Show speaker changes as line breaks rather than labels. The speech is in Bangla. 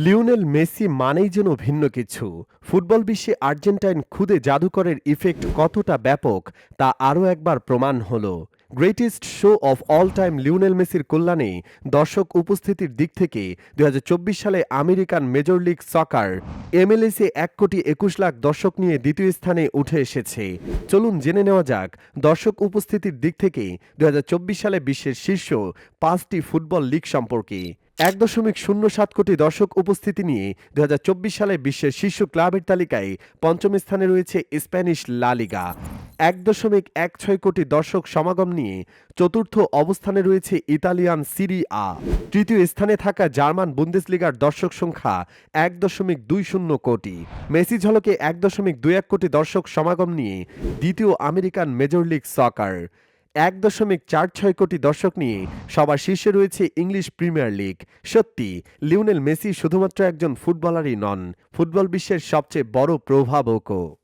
লিওনেল মেসি মানেই যেন ভিন্ন কিছু। ফুটবল বিশ্বে আর্জেন্টাইন খুদে জাদুকরের ইফেক্ট কতটা ব্যাপক, তা আরও একবার প্রমাণ হল। Greatest show of all time Lionel মেসির কল্যাণে দর্শক উপস্থিতির দিক থেকে দুই হাজার চব্বিশ সালে আমেরিকান মেজর লিগ সকার এমএলএসে এক কোটি একুশ লাখ দর্শক নিয়ে দ্বিতীয় স্থানে উঠে এসেছে। চলুন জেনে নেওয়া যাক, দর্শক উপস্থিতির দিক থেকে দু হাজার চব্বিশ সালে বিশ্বের শীর্ষ পাঁচটি ফুটবল লিগ সম্পর্কে। এক দশমিক শূন্য সাত কোটি দর্শক উপস্থিতি নিয়ে দু হাজার চব্বিশ সালে বিশ্বের শীর্ষ ক্লাবের তালিকায় পঞ্চম স্থানে রয়েছে স্প্যানিশ লা লিগা। এক দশমিক এক ছয় কোটি দর্শক সমাগম নিয়ে চতুর্থ অবস্থানে রয়েছে ইতালিয়ান সিরি আ। তৃতীয় স্থানে থাকা জার্মান বুন্দেসলিগার দর্শক সংখ্যা এক দশমিক দুই শূন্য কোটি। মেসি ঝলকে এক দশমিক দুই এক কোটি দর্শক সমাগম নিয়ে দ্বিতীয় আমেরিকান মেজর লিগ সকার। এক দশমিক চার ছয় কোটি দর্শক নিয়ে সবার শীর্ষে রয়েছে ইংলিশ প্রিমিয়ার লিগ। সত্যি, লিওনেল মেসি শুধুমাত্র একজন ফুটবলারই নন, ফুটবল বিশ্বের সবচেয়ে বড় প্রভাবকও।